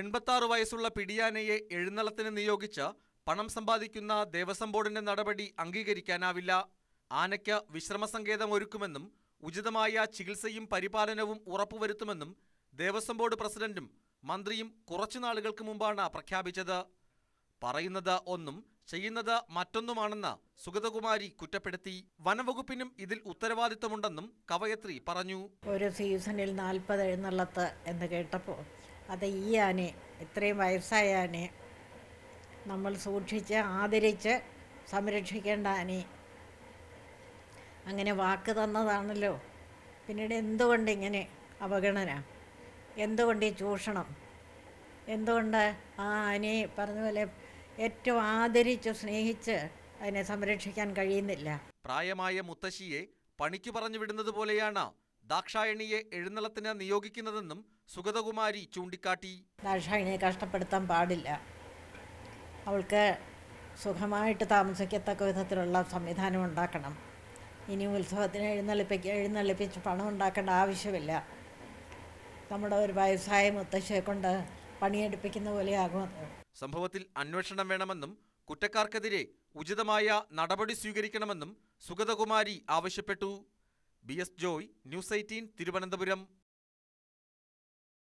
എൺപത്താറ് വയസ്സുള്ള പിടിയാനയെ എഴുന്നള്ളത്തിന് നിയോഗിച്ച് പണം സമ്പാദിക്കുന്ന ദേവസ്വം ബോർഡിന്റെ നടപടി അംഗീകരിക്കാനാവില്ല. ആനയ്ക്ക് വിശ്രമസങ്കേതം ഒരുക്കുമെന്നും ഉചിതമായ ചികിത്സയും പരിപാലനവും ഉറപ്പുവരുത്തുമെന്നും ദേവസ്വം ബോർഡ് പ്രസിഡന്റും മന്ത്രിയും കുറച്ചു നാളുകൾക്ക് മുമ്പാണ് പ്രഖ്യാപിച്ചത്. പറയുന്നത് ഒന്നും ചെയ്യുന്നത് മറ്റൊന്നുമാണെന്ന് സുഗതകുമാരി കുറ്റപ്പെടുത്തി. വനവകുപ്പിനും ഇതിൽ ഉത്തരവാദിത്തമുണ്ടെന്നും കവയത്രി പറഞ്ഞു. ഒരു സീസണിൽ നാൽപ്പത് എഴുന്നള്ളത്ത് എന്ന് കേട്ടപ്പോൾ അത് ഈ ആനെ ഇത്രയും വയസ്സായ ആനെ നമ്മൾ സൂക്ഷിച്ച് ആദരിച്ച് സംരക്ഷിക്കേണ്ട ആനെ അങ്ങനെ വാക്ക് തന്നതാണല്ലോ. പിന്നീട് എന്തുകൊണ്ട് ഇങ്ങനെ അവഗണന? എന്തുകൊണ്ട് ഈ ചൂഷണം? എന്തുകൊണ്ട് ആ ആനയെ പറഞ്ഞ പോലെ ഏറ്റവും ആദരിച്ച് സ്നേഹിച്ച് അതിനെ സംരക്ഷിക്കാൻ കഴിയുന്നില്ല. പ്രായമായ മുത്തശ്ശിയെ പണിക്ക് പറഞ്ഞു വിടുന്നത് പോലെയാണ് ദാക്ഷായണിയെ എഴുന്നള്ളത്തിന് നിയോഗിക്കുന്നതെന്നും സുഗതകുമാരി ചൂണ്ടിക്കാട്ടി. ദാക്ഷായണിയെ കഷ്ടപ്പെടുത്താൻ പാടില്ല. അവൾക്ക് സുഖമായിട്ട് താമസിക്കത്തക്ക വിധത്തിലുള്ള സംവിധാനം ഉണ്ടാക്കണം. ഇനി ഉത്സവത്തിന് എഴുന്നള്ളിപ്പിക്ക എഴുന്നള്ളിപ്പിച്ച് പണം ഉണ്ടാക്കേണ്ട ആവശ്യമില്ല. നമ്മുടെ ഒരു വയസ്സായ മുത്തശ്ശിയെ കൊണ്ട് പണിയെടുപ്പിക്കുന്ന പോലെയാകും അത്. സംഭവത്തിൽ അന്വേഷണം വേണമെന്നും കുറ്റക്കാർക്കെതിരെ ഉചിതമായ നടപടി സ്വീകരിക്കണമെന്നും സുഗതകുമാരി ആവശ്യപ്പെട്ടു. B S Joy news eighteen Thiruvananthapuram.